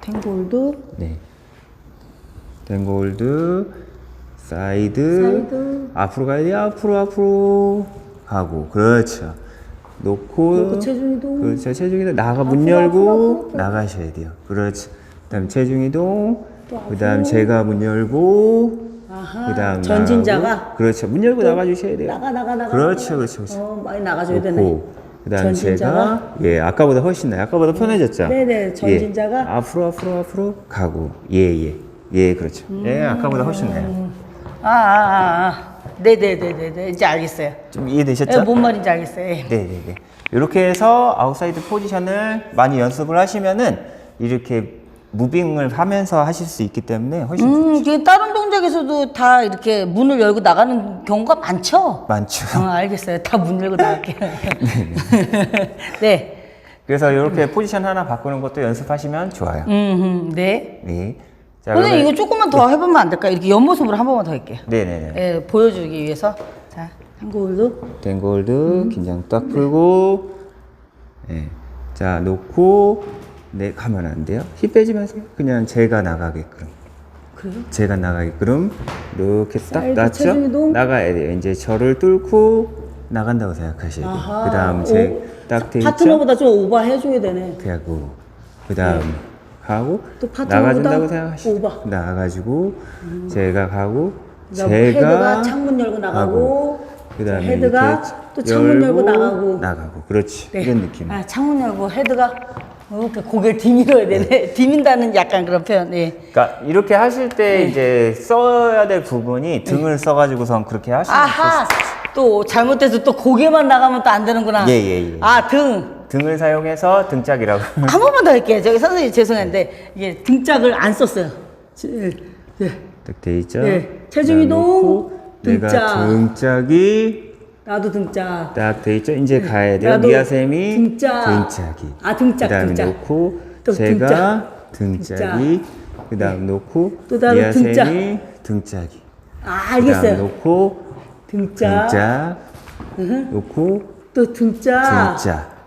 탱골드. 네. 댕골드 사이드, 사이드. 앞으로 가야 돼요. 앞으로 앞으로 가고 그렇죠. 놓고 체중 이동. 그렇죠. 체중 이동 나가 문 앞으로, 열고 앞으로, 앞으로. 나가셔야 돼요. 그렇죠. 그 다음 체중 이동. 또 그다음 제가 문 열고 아하. 그다음 전진자가 나가고. 그렇죠. 문 열고 나가 주셔야 돼요. 나가 나가 나가. 그렇죠. 그렇죠. 그렇죠. 어, 많이 나가줘야 되네. 놓고 그다음? 제가 예 아까보다 훨씬 나요. 아까보다 편해졌죠. 네네, 전진자가? 예, 앞으로 앞으로 앞으로 가고 예예 예. 그렇죠. 예 아까보다 훨씬 나요. 음. 아, 아, 아, 아. 네네네네 네. 이제 알겠어요. 좀 이해되셨죠? 예, 뭔 말인지 알겠어요. 예. 네네네. 이렇게 해서 아웃사이드 포지션을 많이 연습을 하시면은 이렇게 무빙을 하면서 하실 수 있기 때문에 훨씬 음, 이게 다른 동작에서도 다 이렇게 문을 열고 나가는 경우가 많죠? 많죠. 어, 알겠어요. 다 문 열고 나갈게요. 네. 그래서 이렇게 포지션 하나 바꾸는 것도 연습하시면 좋아요. 음, 음, 네. 네. 자, 선생님, 그러면- 이거 조금만 더 해보면 안 될까요? 이렇게 옆모습으로 한 번만 더 할게요. 네네네. 예, 보여주기 위해서. 자, 한골도. 댕골드 음. 긴장 딱 풀고 네. 자 놓고 네 가면 안 돼요 힙 빼지 마세요 그냥 제가 나가게끔 그래요? 제가 나가게끔 이렇게 딱 사이드 놨죠 체중 이동. 나가야 돼요 이제 저를 뚫고 나간다고 생각하셔야 돼요 아하. 그 다음 오, 제딱 돼 있죠 파트너보다 좀 오버 해줘야 되네. 하고 그 다음 하고 또 파트너보다 나가준다고 생각하시죠 오버. 나가지고 제가 가고 그다음 제가 헤드가 창문 열고 나가고, 그 다음에 헤드가 이렇게 또 창문 열고 나가고. 나가고 그렇지 네. 이런 느낌 아, 창문 열고 헤드가 이렇게 고개를 디밀어야 되네. 디민다는 약간 그런 표현. 예. 그러니까 이렇게 하실 때 네. 이제 써야 될 부분이 등을 써가지고선 그렇게 하시면 아하! 또 잘못돼서 또 고개만 나가면 또 안 되는구나. 예, 예, 예. 아, 등. 등을 사용해서 등짝이라고 한 번만 더 할게요. 저기 선생님 죄송한데 이게 등짝을 안 썼어요. 예. 예. 딱 돼 있죠. 예. 체중 이동, 내가 등짝. 등짝이 나도 등짝. 딱 돼 있죠. 이제 가야 돼요. 나도 미아쌤이 등짝. 등짝이. 아, 등짝, 그다음에 등짝. 놓고 또 제가 등짝 이. 그다음 놓고 또 다른 미아쌤이 등짝이. 아, 그다음 알겠어요. 놓고 등짝. 등짝. 놓고 또 등짝. 등짝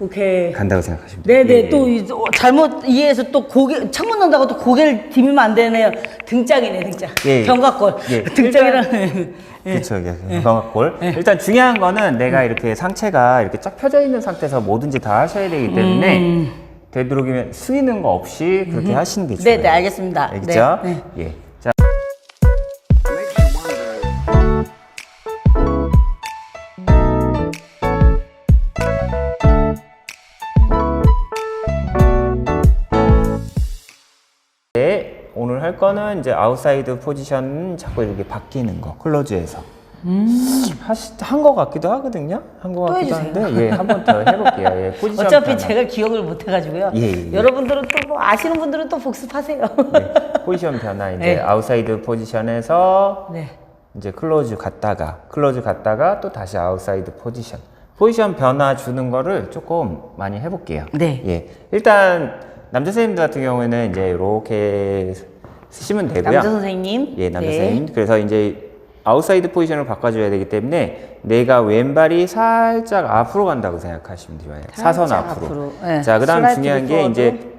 오케이. 간다고 생각하시면 돼요. 네네 예, 예. 또 이- 어, 잘못 이해해서 또 고개 창문 넣는다고 또 고개를 디미면 안 되네요 등짝이네 등짝 예, 예. 견갑골 예. 예. 그렇죠. 예. 건강골. 일단 중요한 거는 내가 이렇게 상체가 이렇게 쫙 펴져 있는 상태에서 뭐든지 다 하셔야 되기 때문에 되도록이면 숙이는 거 없이 그렇게 하시는 게 좋아요. 음. 네네 알겠습니다 알겠죠? 네, 네. 예. 거는 이제 아웃사이드 포지션 자꾸 이렇게 바뀌는 거 클로즈에서 한거 같기도 하거든요. 한거 음. 또 같기도 해주세요. 한데 예, 한 번 더 해볼게요. 예, 포지션 어차피. 제가 기억을 못 해가지고요 예, 예. 여러분들은 또 뭐 아시는 분들은 또 복습하세요 네, 포지션 변화 이제 네. 아웃사이드 포지션에서 네 이제 클로즈 갔다가 클로즈 갔다가 또 다시 아웃사이드 포지션 포지션 변화 주는 거를 조금 많이 해볼게요. 네. 예, 일단 남자 선생님들 같은 경우에는 이제 이렇게 쓰시면 되고요. 남자 선생님 예, 남자 네. 선생님. 그래서 이제 아웃사이드 포지션을 바꿔줘야 되기 때문에 내가 왼발이 살짝 앞으로 간다고 생각하시면 좋아요. 사선 앞으로. 앞으로. 네. 자, 그다음 중요한 게. 이제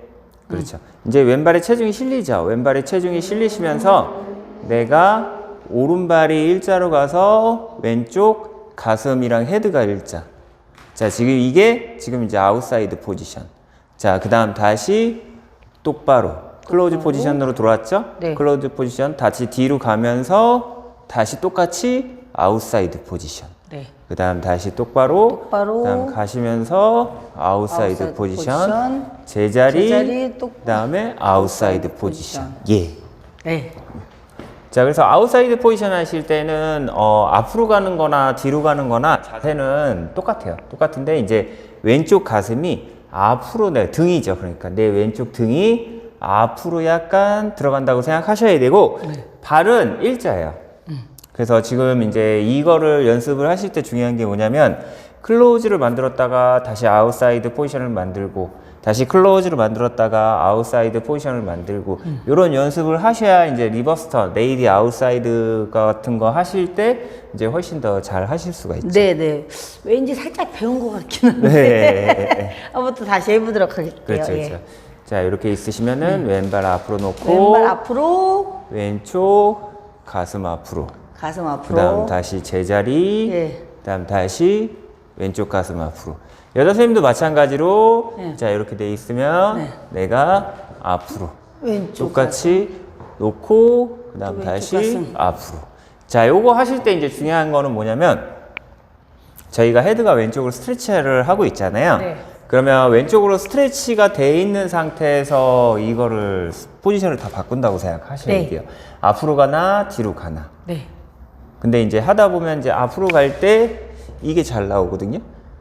그렇죠. 이제 왼발에 체중이 실리죠. 왼발에 체중이 실리시면서 내가 오른발이 일자로 가서 왼쪽 가슴이랑 헤드가 일자. 자, 지금 이게 지금 이제 아웃사이드 포지션. 자, 그 다음 다시 똑바로 클로즈 포지션으로 돌아왔죠? 네. 클로즈 포지션 다시 뒤로 가면서 다시 똑같이 아웃사이드 포지션. 네. 그 다음 다시 똑바로, 똑바로. 그다음 가시면서 아웃사이드, 아웃사이드 포지션, 포지션, 제자리, 제자리. 그다음에 아웃사이드 아웃사이드 포지션. 예. 네. 자, 그래서 아웃사이드 포지션 하실 때는 어, 앞으로 가는 거나 뒤로 가는 거나 자세는 똑같아요. 똑같은데 이제 왼쪽 가슴이 앞으로 내 등이죠. 그러니까 내 왼쪽 등이 앞으로 약간 들어간다고 생각하셔야 되고 발은 일자예요. 그래서 지금 이제 이거를 연습을 하실 때 중요한 게 뭐냐면 클로즈를 만들었다가 다시 아웃사이드 포지션을 만들고 다시 클로즈를 만들었다가 아웃사이드 포지션을 만들고 이런 연습을 하셔야 이제 리버스턴, 레이디 아웃사이드 같은 거 하실 때 이제 훨씬 더 잘 하실 수가 있죠. 네네 왠지 살짝 배운 것 같긴 한데 네. 한번 또 다시 해보도록 할게요 그렇죠, 예. 그렇죠. 자 이렇게 있으시면은 왼발 앞으로 놓고 음. 왼발 앞으로, 왼쪽 가슴 앞으로. 가슴 앞으로. 그다음 다시 제자리. 예. 그다음 다시 왼쪽 가슴 앞으로. 여자 선생님도 마찬가지로 예. 자 이렇게 돼 있으면 네. 내가 앞으로 왼쪽 똑같이 놓고 그다음 또 왼쪽 다시 가슴. 앞으로. 자 요거 하실 때 이제 중요한 거는 뭐냐면 저희가 헤드가 왼쪽으로 스트레치를 하고 있잖아요. 네. 그러면 왼쪽으로 스트레치가 돼 있는 상태에서 이거를 포지션을 다 바꾼다고 생각하셔야 네. 돼요. 앞으로 가나 뒤로 가나. 네. 근데 이제 하다 보면 이제 앞으로 갈 때 이게 잘 나오거든요.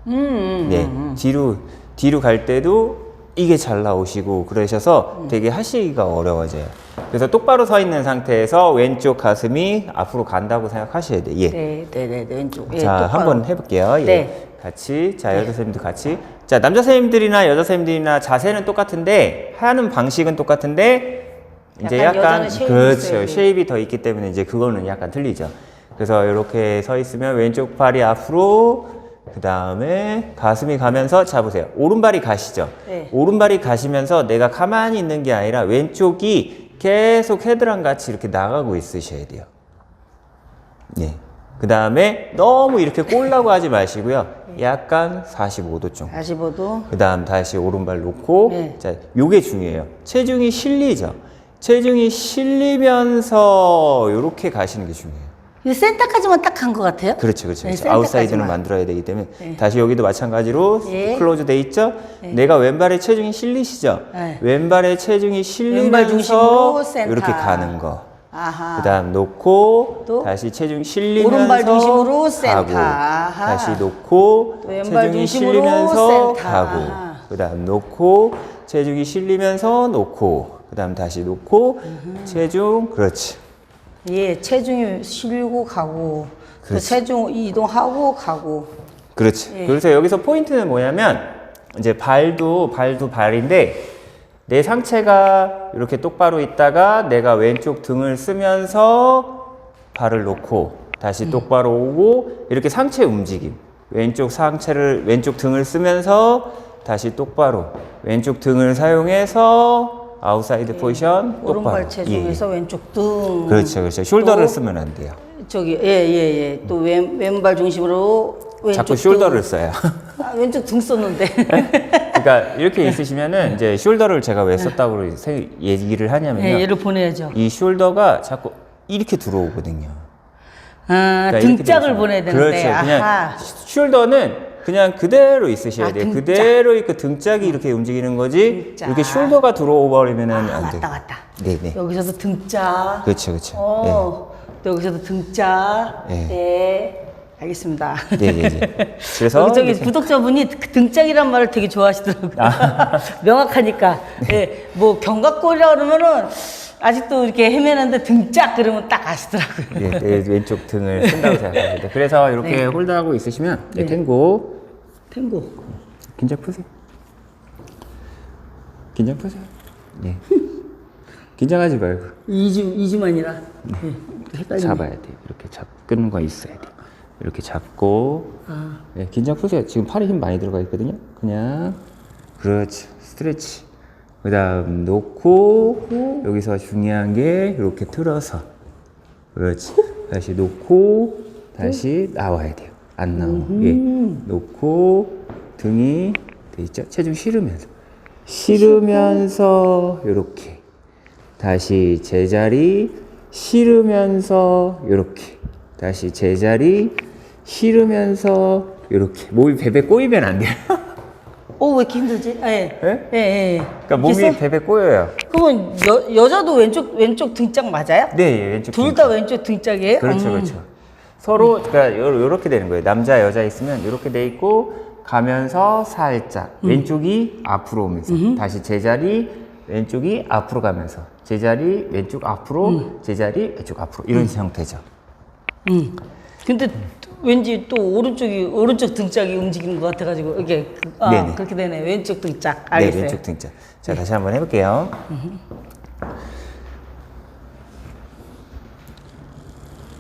음, 음. 네. 뒤로 뒤로 갈 때도 이게 잘 나오시고 그러셔서 되게 하시기가 어려워져요. 그래서 똑바로 서 있는 상태에서 왼쪽 가슴이 앞으로 간다고 생각하셔야 돼요. 예. 네, 네, 네, 네, 왼쪽. 예, 자, 똑바로. 한번 해볼게요. 예. 네. 같이. 자, 여자 선생님도 같이. 자, 남자 선생님들이나 여자 선생님들이나 자세는 똑같은데 하는 방식은 똑같은데 이제 약간 약간, 여자는 쉐입이 그렇죠. 있어요. 쉐입이 더 있기 때문에 이제 그거는 약간 틀리죠. 그래서 이렇게 서 있으면 왼쪽 팔이 앞으로 그 다음에 가슴이 가면서 잡으세요. 오른발이 가시죠. 네. 오른발이 가시면서 내가 가만히 있는 게 아니라 왼쪽이 계속 헤드랑 같이 이렇게 나가고 있으셔야 돼요. 예. 그 다음에 너무 이렇게 꼴라고 하지 마시고요. 약간 45도 좀. 45도. 그 다음 다시 오른발 놓고. 네. 자, 요게 중요해요. 체중이 실리죠. 체중이 실리면서 이렇게 가시는 게 중요해요. 이 센터까지만 딱 간 것 같아요. 그렇죠, 그렇죠. 네, 그렇죠. 아웃사이드는. 만들어야 되기 때문에 네. 다시 여기도 마찬가지로 예. 클로즈 돼 있죠. 내가 왼발에 체중이 실리시죠. 네. 왼발에 체중이 왼발 중심으로 실리면서 센터. 이렇게 가는 거. 아하. 그다음 놓고 또? 다시 체중 실리면서 오른발 중심으로 센터. 가고 아하. 다시 놓고 또 왼발 체중이 중심으로 실리면서 센터. 가고 아하. 그다음 놓고 체중이 실리면서 놓고 그다음 다시 놓고 체중 그렇지 예, 체중이 실고 가고, 그 그렇지. 체중 이동하고 가고. 그렇지. 예. 그래서 여기서 포인트는 뭐냐면 이제 발도 발도 발인데 내 상체가 이렇게 똑바로 있다가 내가 왼쪽 등을 쓰면서 발을 놓고 다시 음. 똑바로 오고 이렇게 상체 움직임. 왼쪽 상체를 왼쪽 등을 쓰면서 다시 똑바로 왼쪽 등을 사용해서 아웃사이드 포지션. 예. 오른발 체중에서 왼쪽 등. 예. 그렇죠, 그렇죠. 숄더를 또 쓰면 안 돼요. 저기 예, 예, 예. 또 왼, 왼발 중심으로 왼쪽 자꾸 등. 숄더를 써요. 아, 왼쪽 등 썼는데. 그러니까 이렇게 있으시면은 이제 숄더를 제가 왜 썼다고 세- 얘기를 하냐면요. 예, 얘를 보내야죠. 이 숄더가 자꾸 이렇게 들어오거든요. 아, 그러니까 등짝을. 보내야 되는데. 그렇죠. 그냥 아하. 숄더는 그냥 그대로 있으셔야 아, 돼요. 등짝. 그대로 있고 등짝이 이렇게 움직이는 거지. 등짝. 이렇게 숄더가 들어오버리면은 아, 안 돼요. 맞다. 네네. 여기서도 등짝. 그렇죠, 그렇죠. 어, 또 여기서도 등짝. 예. 네. 알겠습니다. 네, 네, 네. 그래서 여기 저기 이렇게- 구독자분이 그 등짝이란 말을 되게 좋아하시더라고요. 아. 명확하니까. 예, 뭐 견갑골이라 그러면은 아직도 이렇게 헤매는데 등짝 그러면 딱 아시더라고요. 네, 네, 왼쪽 등을 쓴다고 생각합니다. 그래서 이렇게 네. 홀더하고 있으시면 네, 네. 탱고 탱고. 긴장 푸세요. 긴장 푸세요. 네. 긴장하지 말고 2주, 2주만이라. 예, 헷갈리네. 잡아야 돼요. 이렇게 잡 끄는 거 있어야 돼요. 이렇게 잡고 아, 네, 긴장 푸세요. 지금 팔에 힘 많이 들어가 있거든요. 그냥 그렇지. 스트레치. 그 다음 놓고 여기서 중요한 게 이렇게 틀어서 그렇지. 다시 놓고 다시 나와야 돼요. 안 나오고 예. 놓고 등이 돼 있죠. 체중 실으면서 실으면서 이렇게 다시 제자리 실으면서 이렇게 다시 제자리 실으면서 이렇게 몸이 베베 꼬이면 안 돼요. 어, 왜 이렇게 힘들지? 예. 예? 예, 예. 그러니까 몸이 베베 꼬여요. 그러면 여, 여자도 왼쪽, 왼쪽 등짝 맞아요? 네, 예, 왼쪽 둘 등. 다 왼쪽 등짝이에요? 그렇죠, 음. 그렇죠. 서로 그러니까 요- 요렇게 되는 거예요. 남자 여자 있으면 이렇게 돼 있고 가면서 살짝 음. 왼쪽이 앞으로 오면서 다시 제자리 왼쪽이 앞으로 가면서 제자리 왼쪽 앞으로 음. 제자리 왼쪽 앞으로 이런 형태죠. 음. 근데 또 왠지 또 오른쪽이 오른쪽 등짝이 움직이는 것 같아가지고 이게 그, 아, 네네. 그렇게 되네 왼쪽 등짝 알겠어요. 네, 왼쪽 등자. 자, 다시 한번 해볼게요.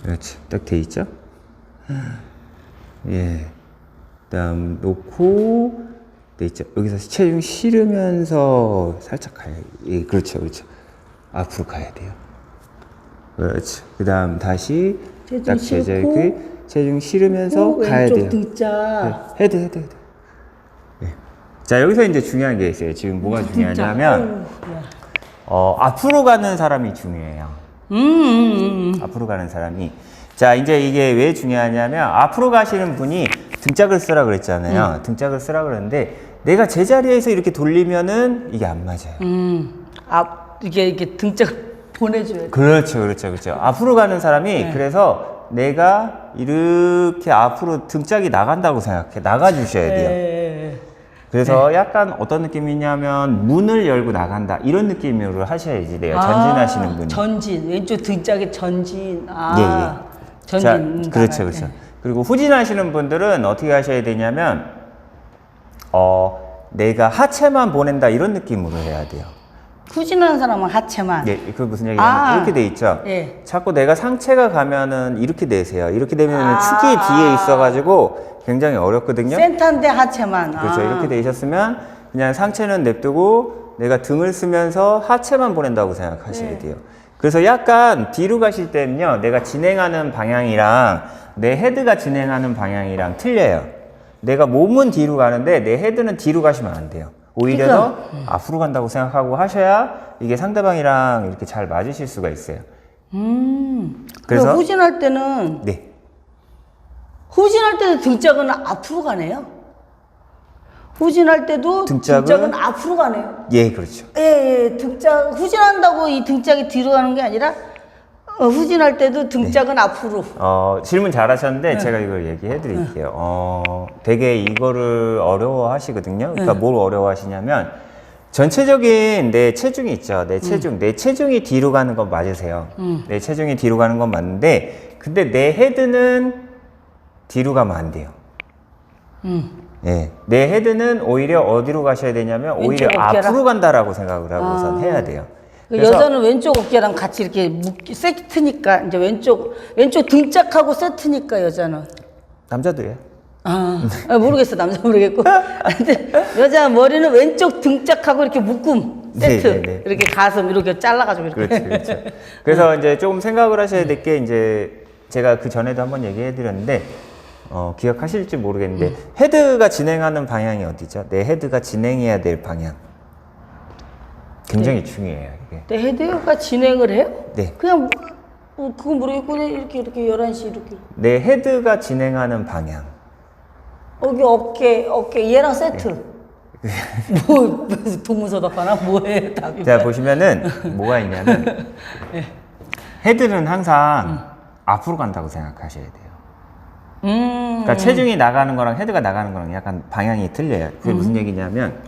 그렇지. 딱 돼 있죠? 예. 다음 놓고 돼 있죠. 여기서 체중 실으면서 살짝 가야 예, 그렇죠, 그렇죠. 앞으로 가야 돼요. 그렇죠. 그다음 다시 체중 딱 제자리 실고, 그 체중 실으면서 오, 가야 왼쪽 돼요. 등짝. 네, 헤드, 헤드, 헤드. 네. 자 여기서 이제 중요한 게 있어요. 지금 뭐가 중요하냐면. 어, 앞으로 가는 사람이 중요해요. 음, 음, 음. 앞으로 가는 사람이. 자, 이제 이게 왜 중요하냐면 앞으로 가시는 분이 등짝을 쓰라 그랬잖아요. 음. 등짝을 쓰라 그러는데 내가 제자리에서 이렇게 돌리면은 이게 안 맞아요. 음. 앞 이게 이렇게 등짝 보내줘야 돼. 그렇죠, 그렇죠, 그렇죠. 앞으로 가는 사람이 네. 그래서 내가 이렇게 앞으로 등짝이 나간다고 생각해. 나가주셔야 돼요. 예. 그래서 약간 어떤 느낌이냐면 문을 열고 나간다 이런 느낌으로 하셔야지 돼요. 아, 전진하시는 분이. 전진 왼쪽 등짝에 전진. 아. 예, 예. 전진. 자, 음, 그렇죠, 그렇죠. 때. 그리고 후진하시는 분들은 어떻게 하셔야 되냐면, 어, 내가 하체만 보낸다 이런 느낌으로 해야 돼요. 후진하는 사람은 하체만. 예, 그 무슨 얘기냐면 아. 이렇게 돼 있죠. 예. 자꾸 내가 상체가 가면은 이렇게 되세요. 이렇게 되면 아. 축이 뒤에 있어가지고 굉장히 어렵거든요. 센터인데 하체만. 그렇죠. 아. 이렇게 돼 있었으면 그냥 상체는 냅두고 내가 등을 쓰면서 하체만 보낸다고 생각하셔야 네. 돼요. 그래서 약간 뒤로 가실 때는요, 내가 진행하는 방향이랑 내 헤드가 진행하는 방향이랑 틀려요. 내가 몸은 뒤로 가는데 내 헤드는 뒤로 가시면 안 돼요. 오히려. 더 앞으로 간다고 생각하고 하셔야 이게 상대방이랑 이렇게 잘 맞으실 수가 있어요. 음. 그래서- 그래서 후진할 때는 네. 후진할 때도 등짝은 앞으로 가네요. 후진할 때도 등짝은? 등짝은 앞으로 가네요. 예, 그렇죠. 예, 예, 등짝 후진한다고 이 등짝이 뒤로 가는 게 아니라 어, 후진할 때도 등짝은 네. 앞으로. 어, 질문 잘 하셨는데 네. 제가 이걸 얘기해 드릴게요. 어, 되게 이거를 어려워 하시거든요. 네. 그러니까 뭘 어려워 하시냐면 전체적인 내 체중이 있죠. 음. 내 체중. 내 체중이 뒤로 가는 건 맞으세요. 내 체중이 뒤로 가는 건 맞는데 근데 내 헤드는 뒤로 가면 안 돼요. 음. 예. 내 헤드는 오히려 어디로 가셔야 되냐면 오히려 왼쪽 어깨라? 앞으로 간다라고 생각을 하고선 아. 해야 돼요. 여자는 왼쪽 어깨랑 같이 이렇게 묶기 세트니까 이제 왼쪽 왼쪽 등짝하고 세트니까 여자는 남자도요. 아, 아, 모르겠어 남자 모르겠고 근데 여자 머리는 왼쪽 등짝하고 이렇게 묶음 세트 네, 네, 네. 이렇게 가슴 이렇게 잘라가지고 이렇게 그렇죠, 그렇죠. 그래서 이제 조금 생각을 하셔야 될 게 이제 제가 그 전에도 한번 얘기해 드렸는데 어, 기억하실지 모르겠는데 헤드가 진행하는 방향이 어디죠? 내 헤드가 진행해야 될 방향. 굉장히 중요해요, 이게. 내 헤드가 진행을 해요? 네. 그냥 뭐, 뭐 그건 모르겠고 그냥 이렇게 이렇게 11시 이렇게 내 헤드가 진행하는 방향. 여기 어깨 어깨 얘랑 세트 네. 뭐 동문서답 하나 뭐해 답이 자, 보시면은 뭐가 있냐면 헤드는 항상 앞으로 간다고 생각하셔야 돼요. 음 그러니까 체중이 나가는 거랑 헤드가 나가는 거랑 약간 방향이 틀려요. 그게 무슨 얘기냐면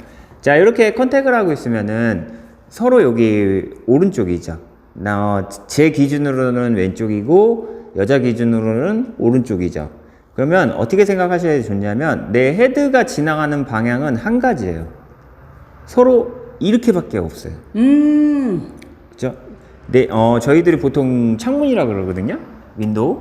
자 이렇게 컨택을 하고 있으면은 서로 여기 오른쪽이죠. 나, 제 기준으로는 왼쪽이고 여자 기준으로는 오른쪽이죠. 그러면 어떻게 생각하셔야 좋냐면 내 헤드가 지나가는 방향은 한 가지예요. 서로 이렇게밖에 없어요. 음. 그죠? 네, 어, 저희들이 보통 창문이라 그러거든요. 윈도우.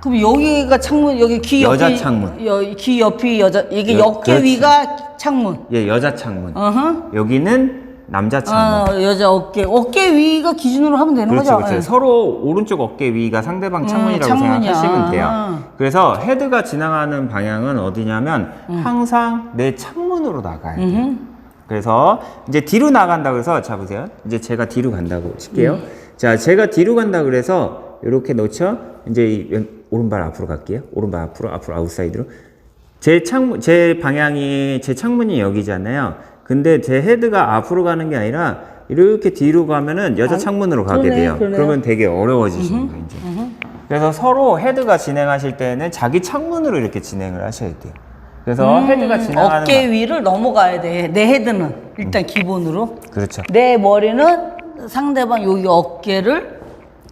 그럼 여기가 창문 여기 귀 옆이 여자 창문. 여, 귀 옆이 여자 이게 여- 어깨 그렇지. 위가 창문 예, 여자 창문. 어허 여기는 남자 창문. 어, 여자 어깨 어깨 위가 기준으로 하면 되는 그렇죠, 거죠 그렇죠. 예. 서로 오른쪽 어깨 위가 상대방 음, 창문이라고 창문이야. 생각하시면 돼요. 아. 그래서 헤드가 지나가는 방향은 어디냐면 음. 항상 내 창문으로 나가야 돼요. 그래서 이제 뒤로 나간다 그래서 자 보세요. 이제 제가 뒤로 간다고 칠게요. 음. 자, 제가 뒤로 간다 그래서 이렇게 놓죠. 이제 이 왼- 오른발 앞으로 갈게요. 오른발 앞으로 앞으로 아웃사이드로. 제 창문 제 방향이 제 창문이 여기잖아요. 근데 제 헤드가 앞으로 가는 게 아니라 이렇게 뒤로 가면은 여자 창문으로 가게 그러네, 돼요. 그러네요. 그러면 되게 어려워지시는 거예요, 이제. 그래서 서로 헤드가 진행하실 때는 자기 창문으로 이렇게 진행을 하셔야 돼요. 그래서 헤드가 지나가는 음, 어깨 방- 위를 넘어가야 돼 내 헤드는 일단 기본으로 그렇죠. 내 머리는 상대방 여기 어깨를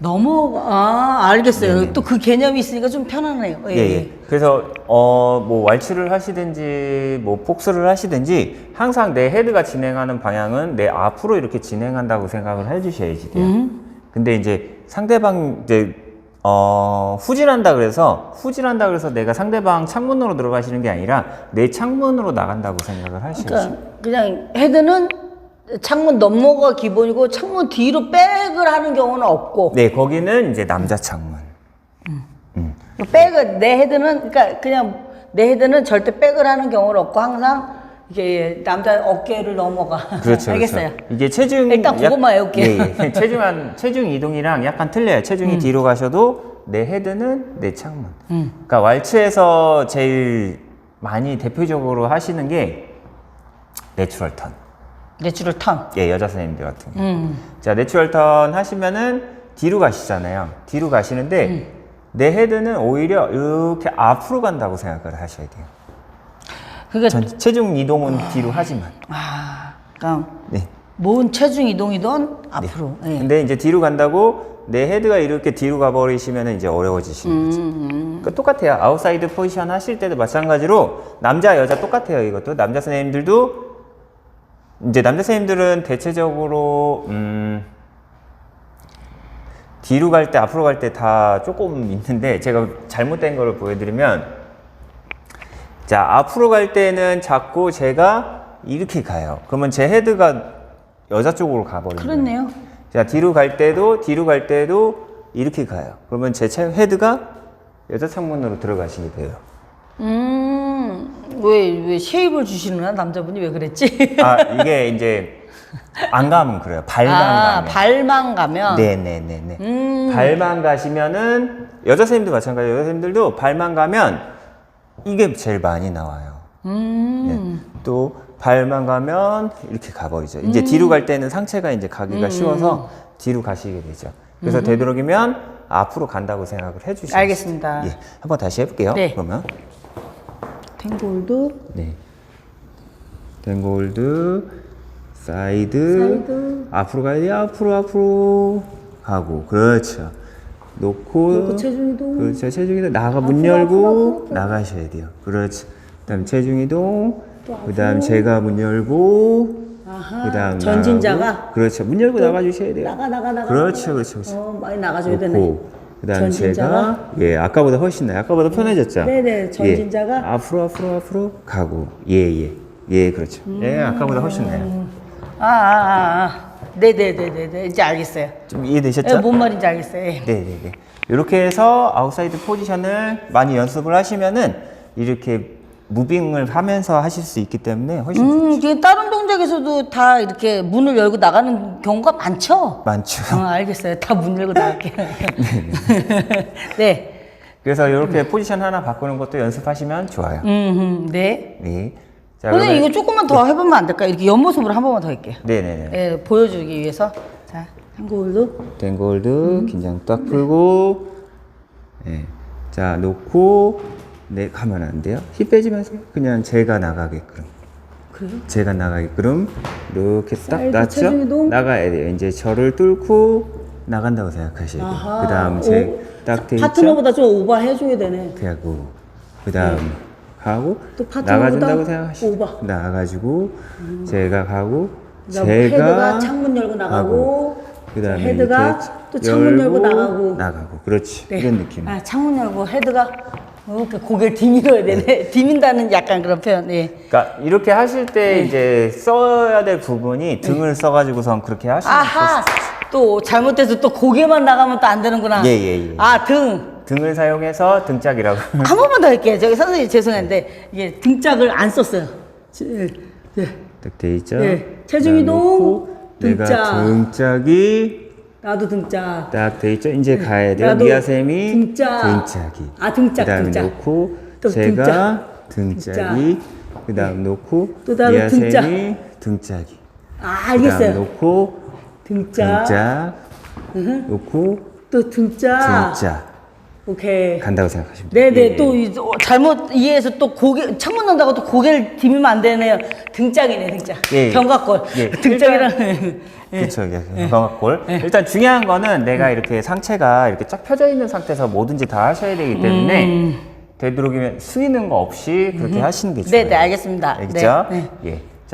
넘어가 아 알겠어요 또 그 개념이 있으니까 좀 편하네요 예, 예, 예. 그래서 어 뭐 왈츠를 하시든지 뭐 폭스를 하시든지 항상 내 헤드가 진행하는 방향은 내 앞으로 이렇게 진행한다고 생각을 해주셔야지 돼요. 음. 근데 이제 상대방 이제 어, 후진한다 그래서 후진한다 그래서 내가 상대방 창문으로 들어가시는 게 아니라 내 창문으로 나간다고 생각을 하시죠. 그러니까 그냥 헤드는 창문 넘어가 기본이고 창문 뒤로 백을 하는 경우는 없고 네, 거기는 이제 남자 창문. 백을 내 헤드는 그러니까 그냥 내 헤드는 절대 백을 하는 경우는 없고 항상 이게 남자 어깨를 넘어가. 그렇죠. 알겠어요. 그렇죠. 이게 체중 일단 그것만 외울게요. 예, 예. 체중한 체중 이동이랑 약간 틀려요. 체중이 뒤로 가셔도 내 헤드는 내 창문. 그러니까 왈츠에서 제일 많이 대표적으로 하시는 게 내추럴 턴. 내추럴 턴. 예, 여자 선생님들 같은 경우. 음. 자, 내추럴 턴 하시면은 뒤로 가시잖아요. 뒤로 가시는데 음. 내 헤드는 오히려 이렇게 앞으로 간다고 생각을 하셔야 돼요. 그러니까 전 체중 이동은 뒤로 하지만. 아, 그러니까 네. 뭔 체중 이동이든 앞으로. 예. 근데 이제 뒤로 간다고 내 헤드가 이렇게 뒤로 가버리시면 이제 어려워지시는 거죠. 음, 그러니까 똑같아요. 아웃사이드 포지션 하실 때도 마찬가지로 남자 여자 똑같아요. 이것도 남자 선생님들도 이제 남자 선생님들은 대체적으로 음 뒤로 갈 때 앞으로 갈 때 다 조금 있는데 제가 잘못된 거를 보여드리면 자 앞으로 갈 때는 자꾸 제가 이렇게 가요. 그러면 제 헤드가 여자 쪽으로 가버리는. 그렇네요. 자 뒤로 갈 때도 뒤로 갈 때도 이렇게 가요. 그러면 제 차- 헤드가 여자 창문으로 들어가시게 돼요. 음, 왜, 왜 쉐입을 주시는구나, 남자분이 왜 그랬지? 아 이게 이제 안 가면 그래요. 발만 아, 가면. 발만 가면. 네네네네. 음. 발만 가시면은 여자 선생님도 마찬가지예요. 여자 선생님들도 발만 가면 이게 제일 많이 나와요. 음. 예. 또 발만 가면 이렇게 가버리죠. 이제 뒤로 갈 때는 상체가 이제 가기가 음. 쉬워서 뒤로 가시게 되죠. 그래서 되도록이면 앞으로 간다고 생각을 해주시죠. 알겠습니다. 예, 한번 다시 해볼게요. 네. 그러면 탱골드. 네, 댕골드 사이드, 사이드. 앞으로 가야 돼요. 앞으로 앞으로 가고 그렇죠. 놓고 놓고 체중 이동. 그렇죠. 체중 이동 나가 문 앞으로, 열고 앞으로, 앞으로. 나가셔야 돼요. 그렇죠. 그 다음 체중 이동. 그 다음 제가 문 열고. 그다음 전진자가 나가고. 그렇죠. 문 열고 나가 주셔야 돼요. 나가, 나가, 나가. 그렇죠. 그렇죠. 그렇죠. 어, 많이 나가줘야 되네. 그다음? 제가 예 아까보다 훨씬 나요. 아까보다 편해졌죠. 네네, 전진자가? 예, 앞으로 앞으로 앞으로 가고 예예 예. 그렇죠. 음. 예 아까보다 훨씬 나요. 아, 아, 아, 아. 네네네네네. 이제 알겠어요. 좀 이해되셨죠? 예, 뭔 말인지 알겠어요. 예. 네네네. 이렇게 해서 아웃사이드 포지션을 많이 연습을 하시면은 이렇게 무빙을 하면서 하실 수 있기 때문에 훨씬 음, 이게 다른 동작에서도 다 이렇게 문을 열고 나가는 경우가 많죠? 많죠. 어, 알겠어요. 다 문 열고 나갈게요. 네. 그래서 이렇게 포지션 하나 바꾸는 것도 연습하시면 좋아요. 음, 음, 네. 네. 자, 그러면 이거 조금만 더 해보면 안 될까요? 이렇게 옆모습으로 한 번만 더 할게요. 네네네. 예, 보여주기 위해서. 자, 한골도. 댕골드 음. 긴장 딱 풀고 예. 자 놓고 네 가면 안 돼요 힙 빼지 마세요 그냥 제가 나가게끔 그래요? 제가 나가게끔 이렇게 딱 사이드 놨죠 체중 이동. 나가야 돼요 이제 저를 뚫고 나간다고 생각하셔야 돼요 아하. 그 다음 오, 제딱 돼 있죠 파트너보다 좀 오버해줘야 되네. 그래고 그 다음 가고 또 파트너보다 나가준다고 생각하시고 오버. 음. 나가지고 제가 가고 그다음 제가 헤드가 창문 열고 나가고, 그 다음에 헤드가 이렇게 또 창문 열고 나가고. 나가고 그렇지 네. 이런 느낌 아, 창문 열고 헤드가 이렇게 고개를 디밀어야 되네. 디민다는 약간 그런 표현. 예. 그러니까 이렇게 하실 네. 때 이제 써야 될 부분이 등을 써가지고선 그렇게 하시면 아하! 또 잘못돼서 또 고개만 나가면 또 안 되는구나. 예, 예, 예. 아, 등. 등을 사용해서 등짝이라고 한 번만 더 할게요. 저기 선생님 죄송한데 이게 등짝을 안 썼어요. 예. 예. 딱 돼 있죠. 예. 체중 이동, 내가 등짝. 등짝이 나도 등짝. 딱 돼 있죠. 이제 가야 돼요. 네. 나도 미아 쌤이 등짝. 등짝이. 아, 등짝, 그다음에 등짝. 놓고 또 제가 등짝. 등짝이. 그다음 놓고 또 다음에 미아쌤이 등짝이. 아, 그다음 알겠어요. 놓고 등짝. 등짝. 놓고 또 등짝. 등짝 오케이. 간다고 생각하시면 돼요. 네네 예, 또 이- 어, 잘못 이해해서 또 고개 창문 난다고 또 고개를 디미면 안 되네요 등짝이네 등짝 예. 견갑골 예. 등짝이랑 그렇죠. 예. 건강골. 일단 중요한 거는 내가 이렇게 상체가 이렇게 쫙 펴져 있는 상태에서 뭐든지 다 하셔야 되기 때문에 되도록이면 숙이는 거 없이 그렇게 하시는 게 좋아요. 네네 알겠습니다 알겠죠? 네, 네. 예.